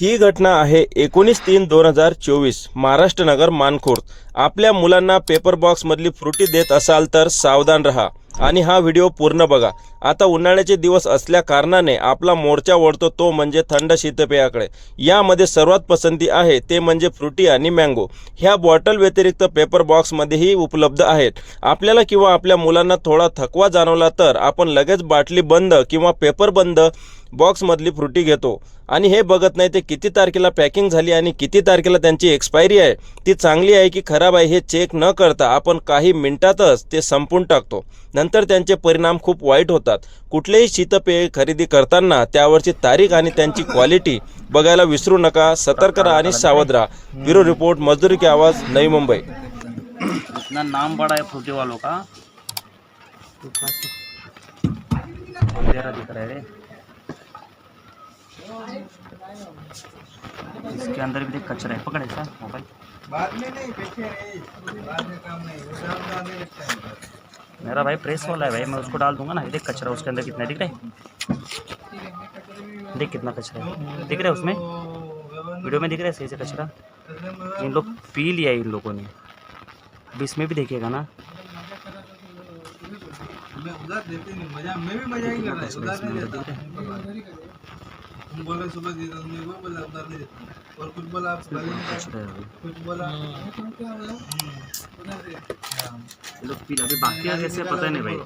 ही घटना आहे एकोणीस तीन दोन हजार चोवीस. महाराष्ट्र नगर मानखोर्द. आपल्या मुलांना पेपर बॉक्समधली फ्रुटी देत असाल तर सावधान रहा. आणि हा व्हिडिओ पूर्ण बघा. आता उन्हाळ्याचे दिवस असल्या कारणाने आपला मोर्चा वळतो तो म्हणजे थंड शीतपेयाकडे. यामध्ये सर्वात पसंती आहे ते म्हणजे फ्रुटी आणि मँगो. ह्या बॉटल व्यतिरिक्त पेपर बॉक्समध्येही उपलब्ध आहेत. आपल्याला किंवा आपल्या मुलांना थोडा थकवा जाणवला तर आपण लगेच बाटली बंद किंवा पेपर बंद बॉक्समधली फ्रुटी घेतो. आणि हे बघत नाही ते किती तारखेला पॅकिंग झाली आणि किती तारखेला त्यांची एक्सपायरी आहे. ती चांगली आहे की खराब आहे हे चेक न करता आपण काही मिनिटातच ते संपून टाकतो. नंतर त्यांचे परिणाम खूप वाईट होतात. कुठलेही शीतपेय खरेदी करताना त्यावरची तारीख आणि त्यांची क्वालिटी बघायला विसरू नका. सतर्क राहा आणि सावध राहा. ब्युरो रिपोर्ट मजदूरी की आवाज नवी मुंबई. इतना नाम बड़ा है फ्रूटी वालों का। अंधेरा दिख रहा है रे। इसके अंदर भी देख कचरा है। पकड़ ऐसा मोबाइल। बाद में नहीं पीछे नहीं बाद में काम नहीं। मेरा भाई प्रेस वाला है भाई मैं उसको डाल दूँगा ना। देख कचरा उसके अंदर कितना दिख रहा है। देख कितना कचरा है। दिख रहा है उसमें? वीडियो में दिख रहा है सही से कचरा? इन लोग पी लिया इन लोगों ने। अब इसमें भी देखिएगा ना। मैं उधर देते नहीं मज़ा मैं भी मज़ा ही कर रहा है। उधर नहीं देता तुम बोल रहे सुबह दे दो मैं वो बोला उधर नहीं देता और कुछ बोला आप। कुछ बोला लोग पी अभी बाकी है कैसे पता नहीं भाई.